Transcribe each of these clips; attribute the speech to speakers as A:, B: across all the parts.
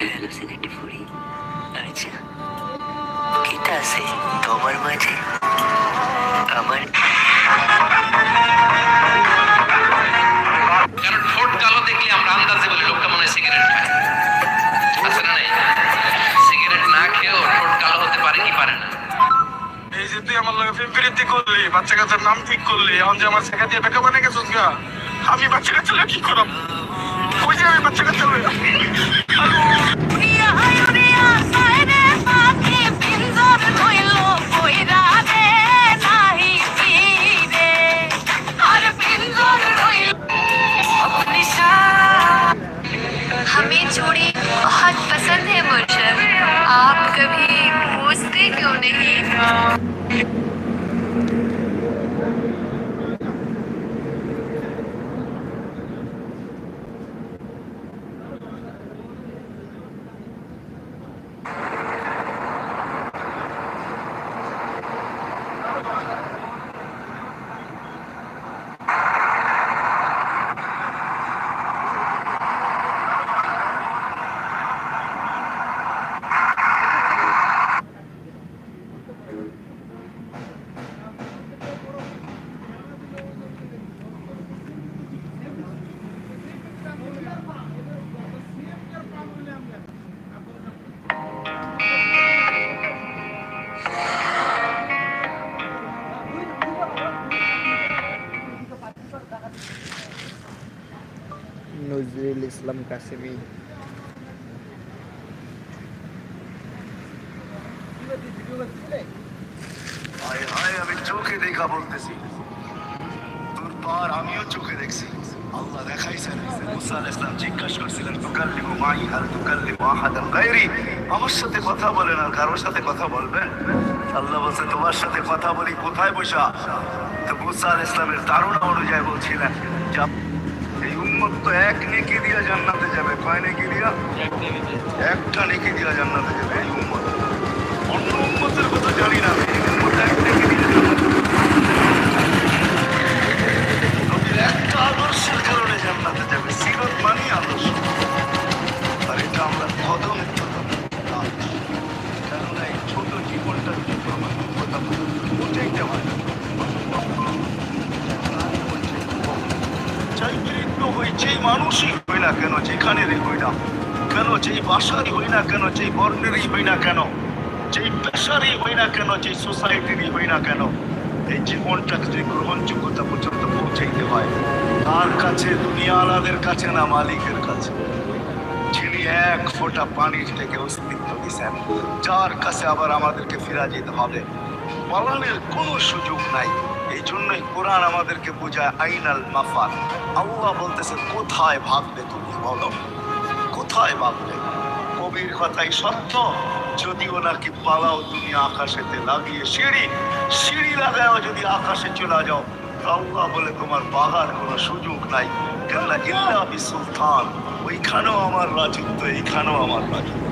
A: হ্যালোসিনেটি ফুরি আচ্ছা কিতা আছে তোমার মাঝে। আমার
B: কারণ ঠোঁট কালো দেখলে আমরা আন্দাজে বলি লোকটা মনে হয় সিগারেট খায়। আছে না নাই? সিগারেট না খেয়েও ঠোঁট কালো হতে পারে কি পারে না?
C: এই যে তুই আমার লগে ফিরতি করলি বাচ্চা কাচ্চার নাম ঠিক করলি এখন যে আমার শেখা দিয়ে বেকা বানিয়ে গেছিস গা আমি বাচ্চা কাচ্চা কি করব? বাচ্চা কাচ্চা
D: কাসেমি।
E: আমি চোখে করছিলেন আমার সাথে কথা কারোর সাথে কথা আল্লাহ বলছে, তোমার সাথে কথা বলি, কোথায় বসা তো মুসা আলাইহিস সালামের ধারণা অনুযায়ী বলছিলেন তো এক নেকি দিয়া জান্নাতে যাবে। কয় নেকি দিয়া? একটা নেকি দিয়া জান্নাতে যাবে। এই উম্মত। অন্য উম্মতের কথা জানি না আমি। এই উম্মত এক নেকি দিয়া জান্নাতে যাবে। নবীর একটা আদর্শের কারণে জান্নাতে যাবে সিরত মানি আদর্শ আর এটা আমরা কদম কদম কেননা এই ছোট জীবনটার জন্য আমার কথা ওটাইতে হয় চাই মৃত্যু হই যেই মানুষই হই না কেন, যেখানেরই হই না। কেন যেই বাসারই হই না কেন, যেই বর্ণেরই হই না কেন, যেই পেশারই হই না কেন, যেই সোসাইটিরই হই না কেন, এই জীবনটাকে যে গ্রহণযোগ্যতা পর্যন্ত পৌঁছাইতে হয়, তার কাছে দুনিয়ালাদের কাছে না, মালিকের কাছে। যিনি এক ফোঁটা পানির থেকে অস্তিত্ব দিছেন যার কাছে আবার আমাদেরকে ফিরা যেতে হবে। পালানের কোনো সুযোগ নাই। এই জন্যই কোরআন আমাদেরকে বোঝায় আইনাল মাফার আল্লাহ বলতেছে, কোথায় ভাববে তুমি বলো? কোথায় ভাববে? কবির কথাই সত্য। যদিও নাকি পালাও তুমি আকাশেতে লাগিয়ে সিঁড়ি সিঁড়ি লাগাও যদি আকাশে চলে যাও, আল্লাহ বলে তোমার বাগার কোনো সুযোগ নাই। কেননা ইল্লা বি সুলতান ওইখানেও আমার রাজত্ব, এইখানেও আমার রাজত্ব।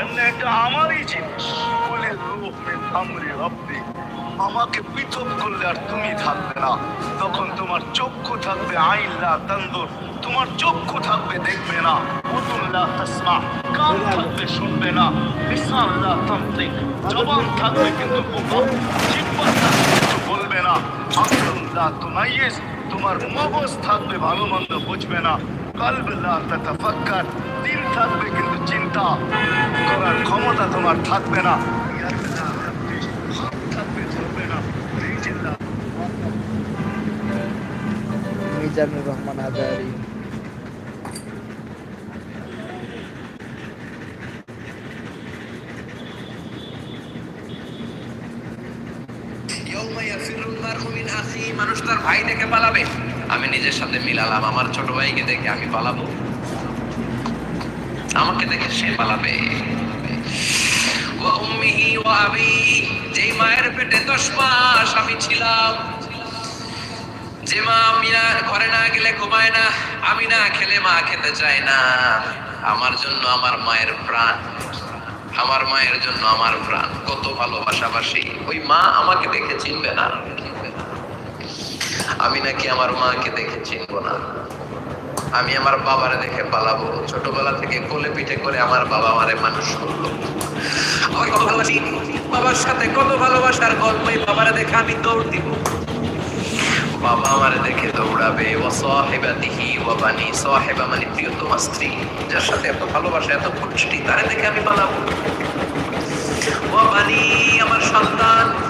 E: এটা আমারই জিনিস। বলে রূহ মিন আমরি রব্বি আমাকে পৃথক করলে আর তুমি থাকবে না। তখন তোমার চক্ষু থাকবে আইল্লা তন্দুর তোমার চক্ষু থাকবে দেখবে না। উদুল্লাহ তাসমা, কান থাকবে শুনবে না। লিসানুল্লাহ তান্ত্রিক জবান থাকবে কিন্তু বোকা বলবে না। আকলুল্লাহ তুমাইয়িজ তোমার মগজ থাকবে ভালো মন্দ বুঝবে না। কলবুল্লাহ তাতাফাক্কার দিল থাকবে কিন্তু চিন্তা করার ক্ষমতা তোমার থাকবে না।
D: মিজানুর রহমান
B: মিন আখি মানুষ তার ভাই দেখে পালাবে। আমি নিজের সাথে মিলালাম, আমার ছোট ভাইকে দেখে আমি পালাবো। আমাকে দেখে সে পালাবে। মায়ের পেটে দশ মাস আমি ছিলাম। যে মা ঘরে না গেলে ঘুমায় না, আমি না খেলে মা খেতে চায় না। আমার জন্য আমার মায়ের প্রাণ। আমার মায়ের জন্য আমার প্রাণ। কত ভালোবাসাবাসী। ওই মা আমাকে দেখে চিনবে না। আমি নাকি আমার মাকে দেখে চিনবো না। আমি আমার বাবারে দেখে পালাবো। ছোটবেলা থেকে কোলে পিঠে করে আমার বাবা আমারে মানুষ করল। আমার কত ভালোবাসি বাবার সাথে কত ভালোবাসার গল্প এই বাবারে দেখে আমি দৌড় দিব। বাবা আমারে দেখে দৌড়াবে। ও সাহেবাতিহি ও বানি সাহেবা মানে প্রিয়তমা স্ত্রী। যার সাথে এত ভালোবাসা, এত খুশি তারে দেখে আমি পালাবো। ও বানি, আমার সন্তান।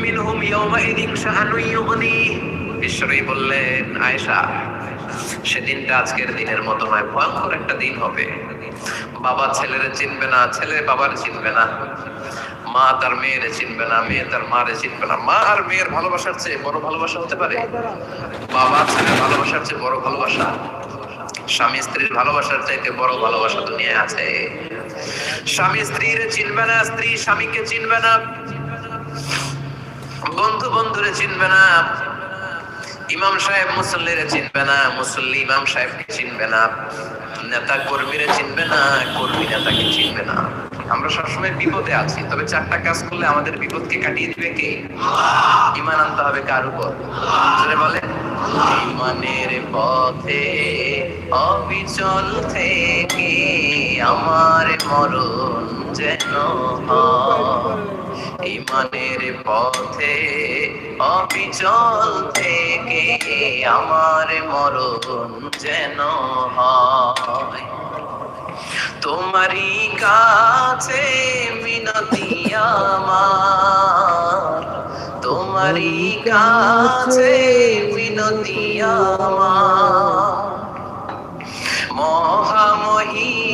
B: মিনহুম ইয়াউমাইযিন শাআনুন ইউগনি বিশ্বরী বললেন, আয়েশা, সেদিনটা আজকের দিনের মতো নয়, ভয়ঙ্কর একটা দিন হবে। বাবা ছেলেরে চিনবে না ছেলে বাবার চিনবে না। মা তার মেয়েরে চিনবে না, মেয়ে তার মারে চিনবে না। মা আর মেয়ের ভালোবাসার চেয়ে বড় ভালোবাসা হতে পারে? বাবা ছেলের ভালোবাসার চেয়ে বড় ভালোবাসা? স্বামী স্ত্রীর ভালোবাসার চাইতে বড় ভালোবাসা দুনিয়ায় আছে। স্বামী স্ত্রীরে চিনবে না, স্ত্রী স্বামীকে চিনবে না। বন্ধু বন্ধুরে চিনবে না। ইমাম সাহেব মুসল্লিরে চিনবে না, মুসল্লি ইমাম সাহেবকে চিনবে না, নেতা কর্মীরে চিনবে না, কর্মী নেতাকে চিনবে না। আমরা সবসময় বিপদে আছি, তবে চারটা কাজ করলে আমাদের বিপদকে কাটিয়ে দিবে কে? ইমান আনতে হবে কার উপর? বলে ইমানের পথে অবিচল থেকে আমার মরণ যেন হয়। ইমানের পথে, অবিচল থেকে আমার মরণ যেন তোমারই কাছে মিনতি আমার, তোমারই কাছে মিনতি আমার। মহামহিম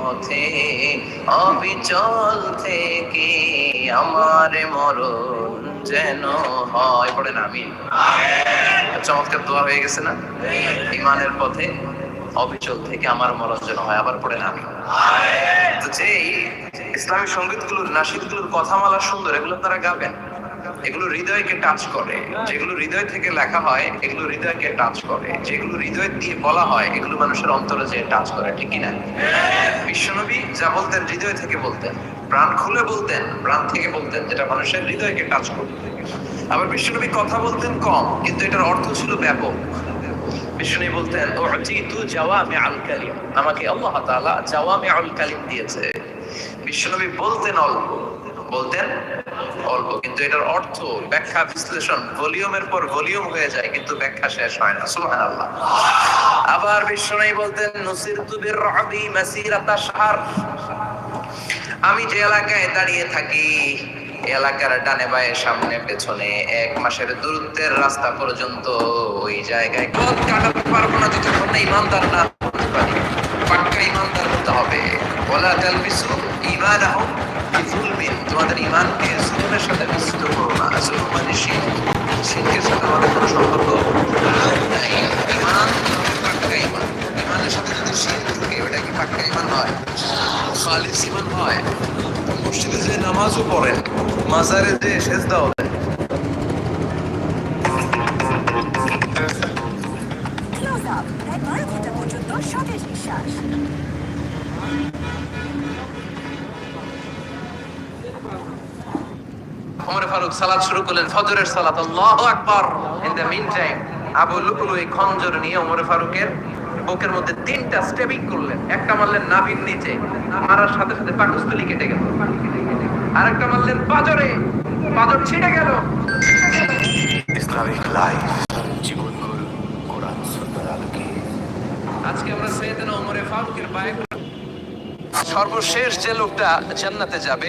B: পথে অবিচল থেকে আমার মরণ যেন হয়। পড়ে না আমি চমৎকার দোয়া হয়ে গেছে না? ইমানের পথে অবিচল থেকে আমার মরণ যেন হয়। আবার পড়ে না আমি তো যেই ইসলামী সঙ্গীতগুলোর নাসিদগুলোর কথামালা সুন্দর এগুলো তারা গাবেন? এগুলো হৃদয়কে টাচ করে। যেগুলো হৃদয় থেকে লেখা হয়, এগুলো হৃদয়কে টাচ করে। যেগুলো হৃদয় দিয়ে বলা হয়, এগুলো মানুষের অন্তরে যে টাচ করে, ঠিক কিনা? বিশ্বনবী যা বলতেন, হৃদয় থেকে বলতেন। প্রাণ খুলে বলতেন, প্রাণ থেকে বলতেন, যেটা মানুষের হৃদয়কে টাচ করত আবার বিশ্বনবী কথা বলতেন কম, কিন্তু এটার অর্থ ছিল ব্যাপক। বিষ্ণু বলতেন উতিতু জাওয়ামি আল কালিম। আমাকে আল্লাহ তাআলা জাওয়ামি আল কালিম দিয়েছে। বিশ্বনবী বলতেন অল্প। বলতেন অল্প, কিন্তু এটার অর্থ ব্যাখ্যা, বিশ্লেষণ, ভলিউমের পর ভলিউম হয়ে যায়, কিন্তু ব্যাখ্যা শেষ হয় না। সুবহানাল্লাহ। আবার বিষ্ণু বলতেন, নুসিরতু বিররাবি মাসিরাতা শাহর আমি যে এলাকায় দাঁড়িয়ে থাকি, এলাকার ডানে বায়ে, সামনে পেছনে, এক মাসের দূরত্বের রাস্তা পর্যন্ত ওই জায়গায় পথ কাটাতে পারব না যতক্ষণ না ইমানদার না হতে পারি। পাক্কা ইমানদার হতে হবে। ওলা তালবিসু ঈমানাহুম বিজুলমিন। তোমাদের ইমানকে জুলমের সাথে মিশ্রিত করো না আজ মানে শীত শীতের সাথে আমাদের কোনো সম্পর্ক নাই। ইমান ইমান। সাথে যদি কি ইমান মসজিদে যে নামাজও পড়েন, মাজারে যে সেজদাও সালাত শুরু করলেন ফজরের সালাত আল্লাহু আকবার। In the meantime Abu Lulu এই খঞ্জর নিয়ে ওমর ফারুকের বুকের মধ্যে তিনটা স্টেপিং করলেন। একটা মারলেন নাভির নিচে মারার সাথে সাথে পাকস্থলী কেটে গেল। আরেকটা মারলেন পাজরে পাজর ছিঁড়ে গেল।
E: ইসলামিক লাইফ জীবন করুন কোরআন সুন্নাহর আলোকে
B: আজকে আমরা সৈয়দনা ওমরে ফারুকের পায়ে সর্বশেষ যে লোকটা জান্নাতে যাবে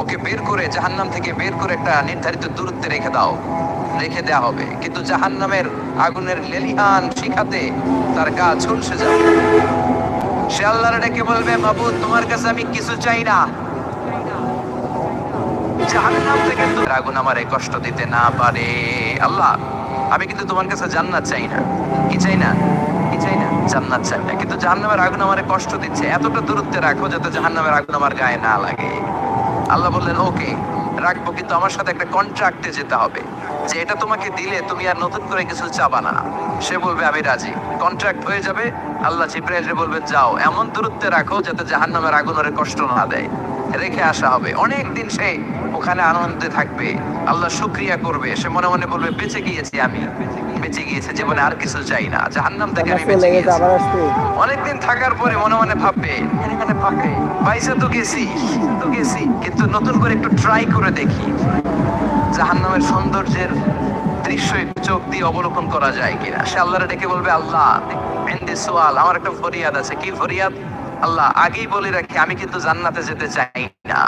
B: ওকে বের করে জাহান্নাম থেকে বের করে একটা নির্ধারিত দূরত্বে রেখে দাও। রেখে দেওয়া হবে। কিন্তু জাহান্নামের আগুনের লেলিহান শিখাতে তার গা ঝলসে যাবে সে ডেকে বলবে মাবুদ তোমার কাছে আমি কিছু চাই না। আগুন আমারে কষ্ট দিতে না পারে। আল্লাহ, আমি কিন্তু তোমার কাছে জান্নাত চাই না। কি চাই না? কি চাই না? জান্নাত চাই না। কিন্তু জাহান্নামের আগুন আমারে কষ্ট দিচ্ছে। এতটা দূরত্বে রাখো যাতে জাহান্নামের আগুন আমার গায়ে না লাগে। আল্লাহ বললেন ওকে রাখব, কিন্তু আমার সাথে একটা কন্ট্রাক্টে যেতে হবে। যে এটা তোমাকে দিলে তুমি আর নতুন করে কিছু চাবা না। সে বলবে, আমি রাজি। কন্ট্রাক্ট হয়ে যাবে, আল্লাহ চিপ্রে বলবেন, যাও, এমন দূরত্বে রাখো যাতে জাহান্নামের আগুন ওরে কষ্ট না দেয়। রেখে আসা হবে। অনেক দিন সে ওখানে আনন্দে থাকবে। আল্লাহ শুক্রিয়া করবে। সে মনে মনে বলবে বেঁচে গিয়েছি আমি। বেঁচে গিয়েছে জীবনে আর কিছু চাই না। জাহান্নাম থেকে আমি বেঁচে গিয়েছি। অনেকদিন থাকার পরে মনে মনে ভাববে পাইসা তো গেছি তো গেছি। কিন্তু নতুন করে একটু ট্রাই করে দেখি। জাহান্নামের সৌন্দর্যের দৃশ্য একটু চোখ দিয়ে অবলোকন করা যায় কিনা? সে আল্লাহরে ডেকে বলবে আল্লাহ সোয়াল আমার একটা ফরিয়াদ আছে। কি ফরিয়াদ? আল্লাহ আগেই বলে রাখি আমি কিন্তু জান্নাতে যেতে চাই না।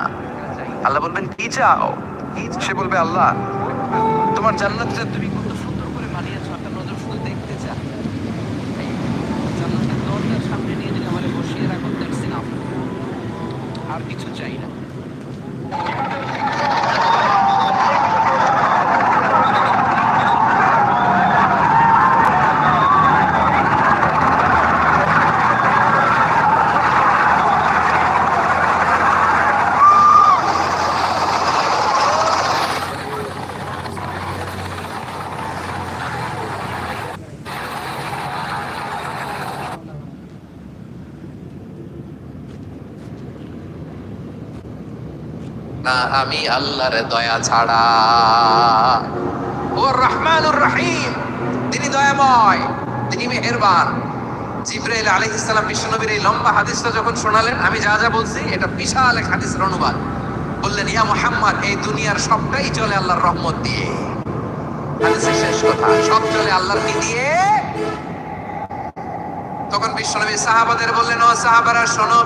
B: আল্লাহ বলবেন, কি চাও? সে বলবে, আল্লাহ, তোমার জান্নাতটা তুমি কত সুন্দর করে বানিয়েছো, একটা নজর শুধু দেখতে চাই। জান্নাতের দরজার সামনে নিয়ে যদি আমাদের বসিয়ে রাখো দ্যাটস ইনাফ আর কিছু চাই না আমি আল্লাহর দয়া ছাড়া। ও রহমানুর রহিম। তিনি দয়াময়, তিনি মেহেরবান। জিব্রাইল আলাইহিস সালাম বিশ্বনবীর এই লম্বা হাদিসটা যখন শোনালেন, আমি যা যা বলছি, এটা বিশাল এক হাদিসের অনুবাদ। বললেন, ইয়া মুহাম্মদ, এই দুনিয়ার সবটাই চলে আল্লাহর রহমত দিয়ে। শেষ কথা, সব চলে আল্লাহর কি দিয়ে? তখন বিশ্বনবী সাহাবাদের বললেন, ও সাহাবারা, শোনো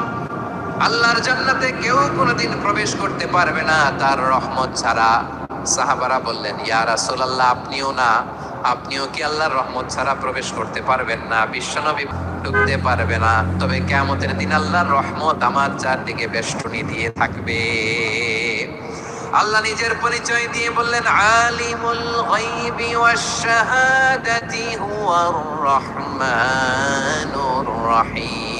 B: আল্লাহর জান্নাতে কেউ কোনোদিন প্রবেশ করতে পারবে না তার রহমত ছাড়া। সাহাবারা বললেন, ইয়া রাসূলুল্লাহ, আপনিও না। আপনিও কি আল্লাহর রহমত ছাড়া প্রবেশ করতে পারবেন না? বিশ্বনবী ঢুকতে পারবে না। তবে কিয়ামতের দিন আল্লাহর রহমত আমার চারদিকে বেষ্টনী দিয়ে থাকবে। আল্লাহ নিজের পরিচয় দিয়ে বললেন, আলিমুল গায়বি ওয়াশ শাহাদাতি হুয়ার রহমানুর রহিম।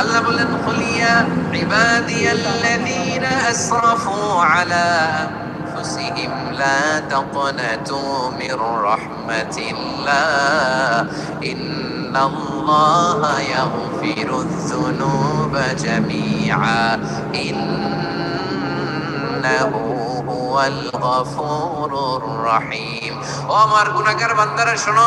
B: আল্লাহ বলেন খুলিয়া ইবাদিয়াল্লাযীনা আসরাফু আলা أنفسهم لا تقنطوا من رحمة الله إن الله يغفر الذنوب جميعا إنه هو الغفور الرحيم ও আমার গুনাহগার বান্দারা শোনো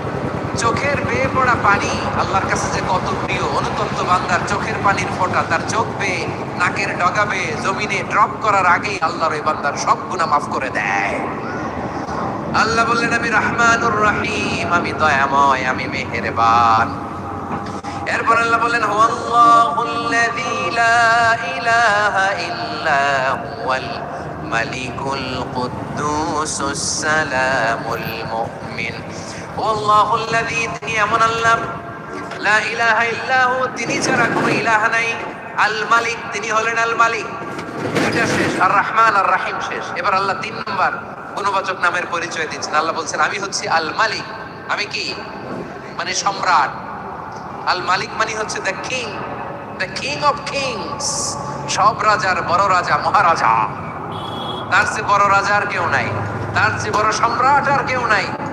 B: চোখের বেয়ে পড়া পানি, আল্লাহর কাছে যে কত প্রিয়, অনুতপ্ত বান্দার চোখের পানির ফোঁটা, তার চোখ বেয়ে, নাকের ডগা বেয়ে, জমিনে ড্রপ করার আগেই আল্লাহর ওই বান্দার সব গুণা মাফ করে দেয়। আল্লাহ বললেন, আমি রহমানুর রহিম, আমি দয়াময়, আমি মেহেরবান। এরপর আল্লাহ হুয়াল মালিকুল কুদ্দুসুস সালামুল মুমিন। তিনি এমন আল্লাহ। লা তিনি ছাড়া ইলাহা নাই। আল মালিক, তিনি হলেন আল মালিক। দুইটা শেষ। আর রহমান, আর রাহিম শেষ। এবার আল্লাহ তিন নম্বর নামের পরিচয় দিচ্ছেন। আল্লাহ বলছেন, আমি হচ্ছি আল মালিক। আমি কি? মানে সম্রাট। আল মালিক মানে হচ্ছে the king the king of kings সব রাজার বড় রাজা, মহারাজা। তার বড় রাজা আর কেউ নাই। তার চেয়ে বড় সম্রাট আর কেউ নাই।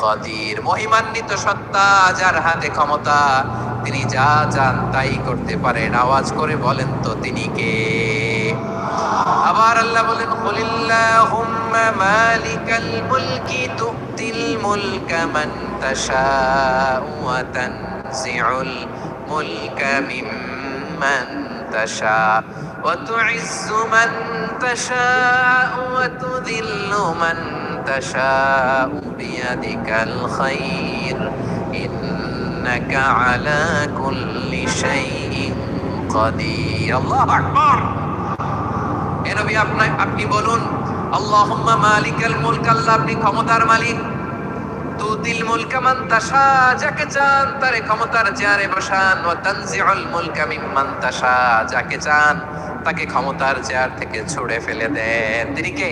B: কাদির মহিমান্বিত সত্তা যার হাতে ক্ষমতা, তিনি যা চান তাই করতে পারেন। আওয়াজ করে বলেন তো তিনি কে? আবার আল্লাহ বলেন, কুলিল্লাহুম্মা মালিকাল মুলকি তুতিল মুলক মান তাশাউ ওয়া তানজিউল মুলকা মিম্মান তাশা ওয়া তুইজ্জু মান তাশা ওয়া তুযিল্লু মান تشاء بيدك الخير إنك على كل شيء قدير الله أكبر এ নবী আপনি আপনি বলুন আল্লাহুম্মা মালিকাল মুলক আল্লাহ আপনি ক্ষমতার মালিক তুতিল মুলকা মান তাশা যাকে চান তারে ক্ষমতার চেয়ারে বসান ওয়া তানজিউল মুলকা মিম্মান তাশা যাকে চান তাকে ক্ষমতার চেয়ার থেকে ছুড়ে ফেলে দেন তিনি কে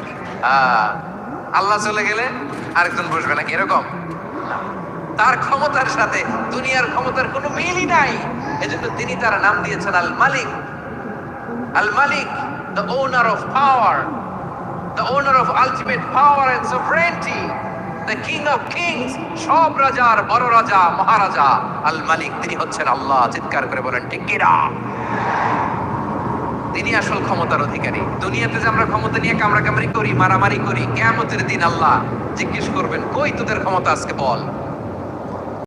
B: আল্লাহ চলে গেলে আরেকজন বসবে নাকি? এরকম? তার ক্ষমতার সাথে দুনিয়ার ক্ষমতার কোনো মিলই নাই। এজন্য তিনি তার নাম দিয়েছেন আল মালিক আল মালিক the owner of power the owner of ultimate power and sovereignty the king of kings সব রাজার বড় রাজা, মহারাজা আল মালিক তিনি হচ্ছেন আল্লাহ। চিৎকার করে বলেন কিনা? তিনি আসল ক্ষমতার অধিকারী। দুনিয়াতে যে আমরা ক্ষমতা নিয়ে কামড়াকামড়ি করি, মারামারি করি কেমতের দিন আল্লাহ জিজ্ঞেস করবেন, কই তোদের ক্ষমতা আজকে বল?